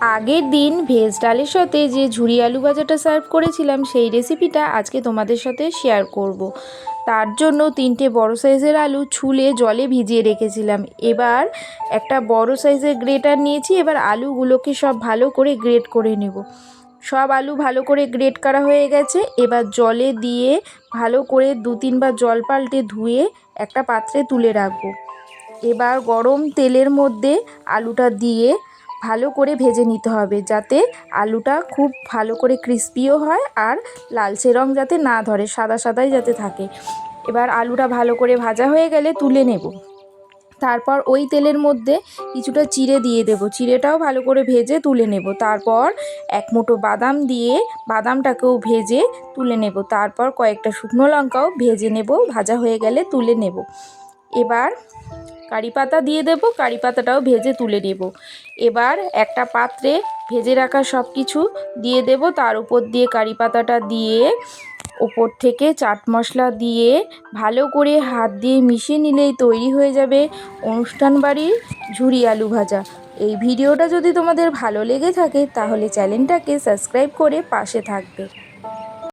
আগের দিন ভেজ ডালের সাথে যে ঝুরি আলু ভাজাটা সার্ভ করেছিলাম, সেই রেসিপিটা আজকে তোমাদের সাথে শেয়ার করব। তার জন্য তিনটে বড় সাইজের আলু ছুলে জলে ভিজিয়ে রেখেছিলাম। এবার একটা বড় সাইজের গ্রেটার নিয়েছি, এবার আলুগুলোকে সব ভালো করে গ্রেট করে নেব। সব আলু ভালো করে গ্রেট করা হয়ে গেছে। এবার জলে দিয়ে ভালো করে দু তিনবার জল পাল্টে ধুয়ে একটা পাত্রে তুলে রাখব। এবার গরম তেলের মধ্যে আলুটা দিয়ে ভালো করে ভেজে নিতে হবে যাতে আলুটা খুব ভালো করে ক্রিস্পিও হয় আর লালচে রং যাতে না ধরে, সাদা সাদাই যাতে থাকে। এবার আলুটা ভালো করে ভাজা হয়ে গেলে তুলে নেব। তারপর ওই তেলের মধ্যে কিছুটা চিড়ে দিয়ে দেবো। চিড়েটাও ভালো করে ভেজে তুলে নেব। তারপর এক মুঠো বাদাম দিয়ে বাদামটাকেও ভেজে তুলে নেব। তারপর কয়েকটা শুকনো লঙ্কাও ভেজে নেব। ভাজা হয়ে গেলে তুলে নেব। এবার কারি পাতা দিয়ে দেবো কারি পাতাটাও ভেজে তুলে নেব। এবার একটা পাত্রে ভেজে রাখা সব কিছু দিয়ে দেব, তার উপর দিয়ে কারি পাতাটা দিয়ে ওপর থেকে চাট মশলা দিয়ে ভালো করে হাত দিয়ে মিশিয়ে নিলেই তৈরি হয়ে যাবে অনুষ্ঠান বাড়ির ঝুরি আলু ভাজা। এই ভিডিওটা যদি তোমাদের ভালো লেগে থাকে তাহলে চ্যানেলটাকে সাবস্ক্রাইব করে পাশে থাকবে।